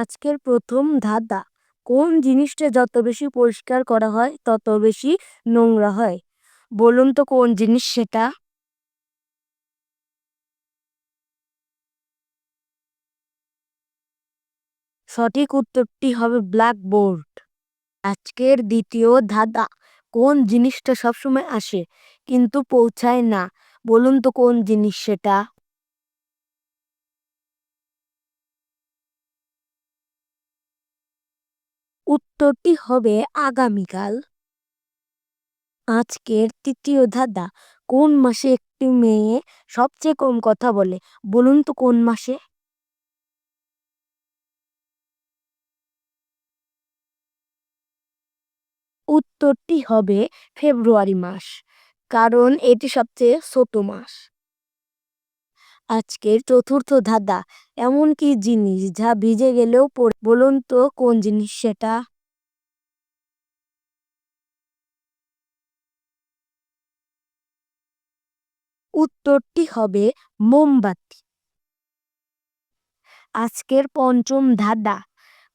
আজকের প্রথম ধাঁধা। কোন জিনিসটা যত বেশি পরিষ্কার করা হয়, তত বেশি নোংরা হয়? বলুন তো কোন জিনিস সেটা? সঠিক উত্তরটি হবে ব্ল্যাকবোর্ড। আজকের দ্বিতীয় ধাঁধা। কোন জিনিসটা সবসময় আসে, কিন্তু পৌঁছায় না? বলুন তো কোন জিনিস সেটা? উত্তরটি হবে আগামীকাল। আজকের তৃতীয় ধাঁধা, কোন মাসে একটি মেয়ে সবচেয়ে কম কথা বলে? বলুন তো কোন মাসে? উত্তরটি হবে ফেব্রুয়ারি মাস, কারণ এটি সবচেয়ে ছোট মাস। আজকের চতুর্থ ধাঁধা। এমন কি জিনিস যা ভিজে গেলেও পড়ে। বলুন তো, কোন জিনিস সেটা? উত্তরটি হবে মোমবাতি। আজকের পঞ্চম ধাঁধা।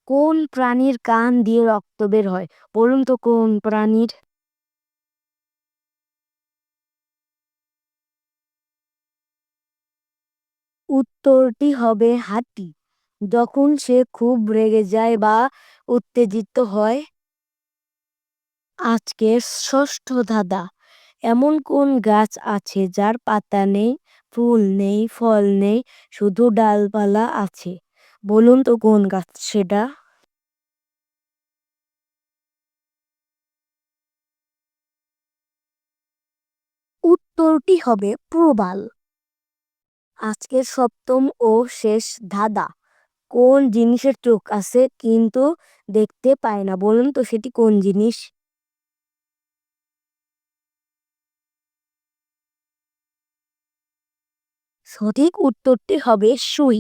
কোন প্রাণীর কান দিয়ে রক্ত বের হয়? বলুন তো, কোন প্রাণীর? উত্তরটি হবে হাতি। যখন সে খুব রেগে যায় বা উত্তেজিত হয়। আজকে ষষ্ঠ ধাঁধা। এমন কোন গাছ আছে যার পাতা নেই, ফুল নেই, ফল নেই, শুধু ডালপালা আছে? বলুন তো কোন গাছ সেটা? উত্তরটি হবে প্রবাল। আজকের সপ্তম ও শেষ ধাঁধা। কোন জিনিসের চোখ আছে কিন্তু দেখতে পায় না? বলুন তো সেটি কোন জিনিস? সঠিক উত্তরটি হবে সুই।